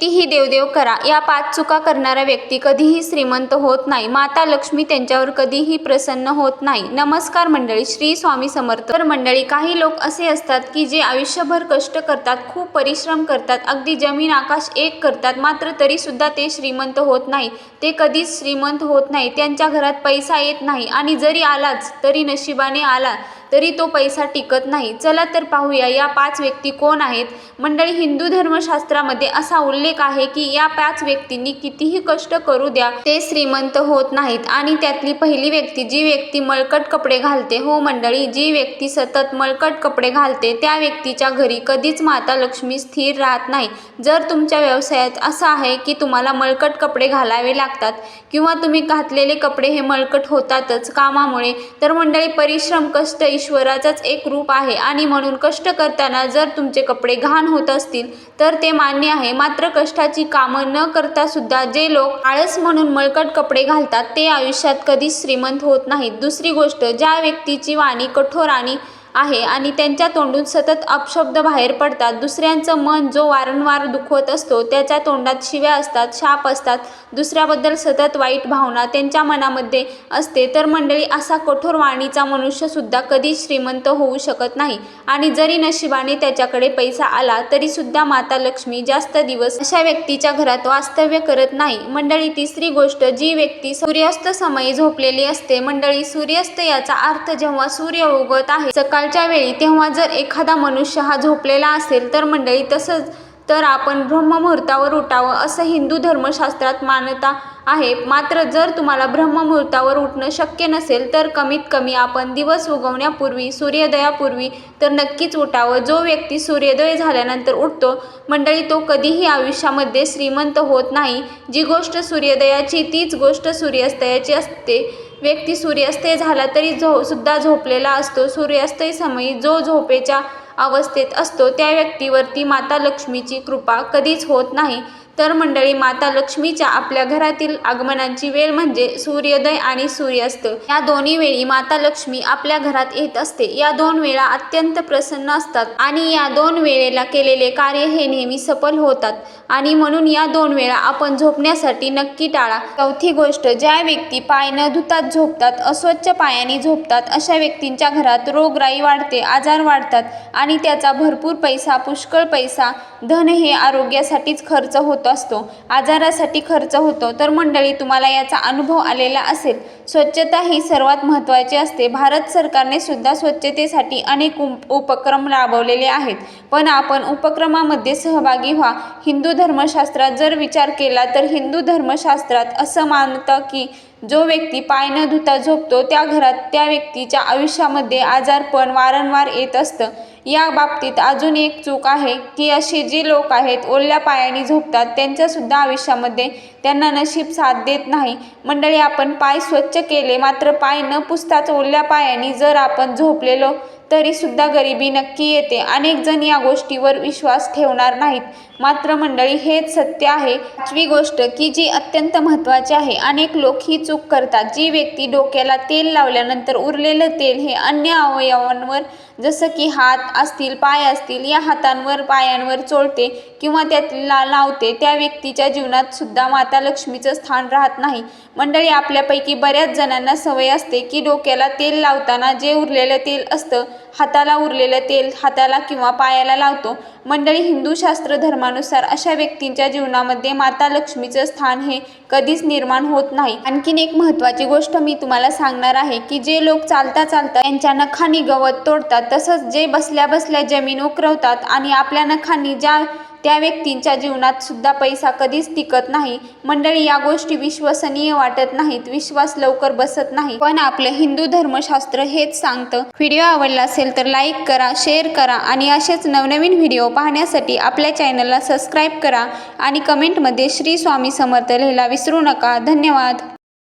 कितीही देवदेव करा या पाच चुका करणारा व्यक्ती कधीही श्रीमंत होत नाही. माता लक्ष्मी त्यांच्यावर कधीही प्रसन्न होत नाही. नमस्कार मंडळी श्री स्वामी समर्थ. तर मंडळी काही लोक असे असतात की जे आयुष्यभर कष्ट करतात खूप परिश्रम करतात अगदी जमीन आकाश एक करतात मात्र तरी सुद्धा ते श्रीमंत होत नाही. ते कधीच श्रीमंत होत नाही. त्यांच्या घरात पैसा येत नाही. आणि जरी आलाच तरी नशिबाने आला तरी तो पैसा टिकत नाही. चला तर पाहूया या पाच व्यक्ती कोण आहेत? मंडळी हिंदू धर्मशास्त्रामध्ये असा उल्लेख आहे की या पाच व्यक्तींनी कितीही कष्ट करू द्या ते श्रीमंत होत नाहीत. आणि त्यातली पहिली व्यक्ती जी व्यक्ती मळकट कपडे घालते हो मंडळी जी व्यक्ती सतत मळकट कपडे घालते त्या व्यक्तीच्या घरी कधीच माता लक्ष्मी स्थिर राहत नाही. जर तुमच्या व्यवसायात असं आहे की तुम्हाला मळकट कपडे घालावे लागतात किंवा तुम्ही घातलेले कपडे हे मळकट होतातच कामामुळे तर मंडळी परिश्रम कष्ट ईश्वराचाच एक रूप आहे. आणि म्हणून कष्ट करताना जर तुमचे कपडे घाण होत असतील तर ते मान्य आहे. मात्र कष्टाची कामं न करता सुद्धा जे लोक आळस म्हणून मळकट कपडे घालतात ते आयुष्यात कधीच श्रीमंत होत नाहीत. दुसरी गोष्ट ज्या व्यक्तीची वाणी कठोर आणि आहे आणि त्यांच्या तोंडून सतत अपशब्द बाहेर पडतात. दुसऱ्यांचं मन जो वारंवार दुखवत असतो त्याच्या तोंडात शिव्या असतात शाप असतात. दुसऱ्याबद्दल सतत वाईट भावना त्यांच्या मनामध्ये असते. तर मंडळी असा कठोर वाणीचा मनुष्यसुद्धा कधीच श्रीमंत होऊ शकत नाही. आणि जरी नशिबाने त्याच्याकडे पैसा आला तरीसुद्धा माता लक्ष्मी जास्त दिवस अशा व्यक्तीच्या घरात वास्तव्य करत नाही. मंडळी तिसरी गोष्ट जी व्यक्ती सूर्यास्त समयी झोपलेली असते मंडळी सूर्यास्त याचा अर्थ जेव्हा सूर्य उगवत आहे सकाळच्या वेळी तेव्हा जर एखादा मनुष्य हा झोपलेला असेल तर मंडळी तसंच तर आपण ब्रह्ममुहूर्तावर उठावं असं हिंदू धर्मशास्त्रात मान्यता आहे. मात्र जर तुम्हाला ब्रह्ममुहूर्तावर उठणं शक्य नसेल तर कमीत कमी आपण दिवस उगवण्यापूर्वी सूर्योदयापूर्वी तर नक्कीच उठावं. जो व्यक्ती सूर्योदय झाल्यानंतर उठतो मंडळी तो कधीही आयुष्यामध्ये श्रीमंत होत नाही. जी गोष्ट सूर्योदयाची तीच गोष्ट सूर्यास्तयाची असते. व्यक्ती सूर्यास्तय झाला तरी झो सुद्धा झोपलेला असतो. सूर्यास्तय समयी जो झोपेच्या अवस्थेत असतो त्या व्यक्तीवरती माता लक्ष्मीची कृपा कधीच होत नाही. तर मंडळी माता लक्ष्मीच्या आपल्या घरातील आगमनाची वेळ म्हणजे सूर्योदय आणि सूर्यास्त. या दोन्ही वेळी माता लक्ष्मी आपल्या घरात येत असते. या दोन वेळा अत्यंत प्रसन्न असतात आणि या दोन वेळेला केलेले कार्य हे नेहमी सफल होतात. आणि म्हणून या दोन वेळा आपण झोपण्यासाठी नक्की टाळा. चौथी गोष्ट ज्या व्यक्ती पाय न धुतात झोपतात अस्वच्छ पायाने झोपतात अशा व्यक्तींच्या घरात रोगराई वाढते आजार वाढतात आणि त्याचा भरपूर पैसा पुष्कळ पैसा धन हे आरोग्यासाठीच खर्च होतं. असतो आजारासाठी खर्च होतो तर मंडळी तुम्हाला याचा अनुभव आलेला असेल. स्वच्छता ही सर्वात महत्त्वाची असते. भारत सरकारने सुद्धा स्वच्छतेसाठी अनेक उप उपक्रम राबवलेले आहेत. पण आपण उपक्रमामध्ये सहभागी व्हा. हिंदू धर्मशास्त्रात जर विचार केला तर हिंदू धर्मशास्त्रात असं मानतं की जो व्यक्ती पाय न धुता झोपतो त्या घरात त्या व्यक्तीच्या आयुष्यामध्ये आजारपण वारंवार येत असतं. या बाबतीत अजून एक चूक आहे की असे जे लोक आहेत ओल्या पायाने झोपतात त्यांच्यासुद्धा आयुष्यामध्ये त्यांना नशीब साथ देत नाही. मंडळी आपण पाय स्वच्छ केले मात्र पाय न पुसताच ओल्या पायाने जर आपण झोपलेलो तरीसुद्धा गरिबी नक्की येते. अनेक जण या गोष्टीवर विश्वास ठेवणार नाहीत. मात्र मंडळी हेच सत्य आहे. पाचवी गोष्ट की जी अत्यंत महत्त्वाची आहे. अनेक लोक ही चूक करतात. जी व्यक्ती डोक्याला तेल लावल्यानंतर उरलेलं तेल हे अन्य अवयवांवर जसं की हात असतील पाय असतील या हातांवर पायांवर चोळते किंवा त्याला लावते त्या व्यक्तीच्या जीवनात सुद्धा माता लक्ष्मीचं स्थान राहत नाही. मंडळी आपल्यापैकी बऱ्याच जणांना सवय असते की डोक्याला तेल लावताना जे उरलेलं तेल असतं हाताला उरलेलं तेल हाताला किंवा पायाला लावतो. मंडळी हिंदू शास्त्र धर्मानुसार अशा व्यक्तींच्या जीवनामध्ये माता लक्ष्मीचं स्थान हे कधीच निर्माण होत नाही. आणखीन एक महत्त्वाची गोष्ट मी तुम्हाला सांगणार आहे की जे लोक चालता चालता यांच्या नखांनी गवत तोडतात तसंच जे बसल्या बसल्या जमीन उकरवतात आणि आपल्या नखांनी ज्या त्या व्यक्तींच्या जीवनात सुद्धा पैसा कधीच टिकत नाही. मंडळी या गोष्टी विश्वसनीय वाटत नाहीत. विश्वास लवकर बसत नाही. पण आपलं हिंदू धर्मशास्त्र हेच सांगतं. व्हिडिओ आवडला असेल तर लाईक करा शेअर करा आणि असेच नवनवीन व्हिडिओ पाहण्यासाठी आपल्या चॅनलला सबस्क्राईब करा आणि कमेंटमध्ये श्री स्वामी समर्थ लिहायला विसरू नका. धन्यवाद.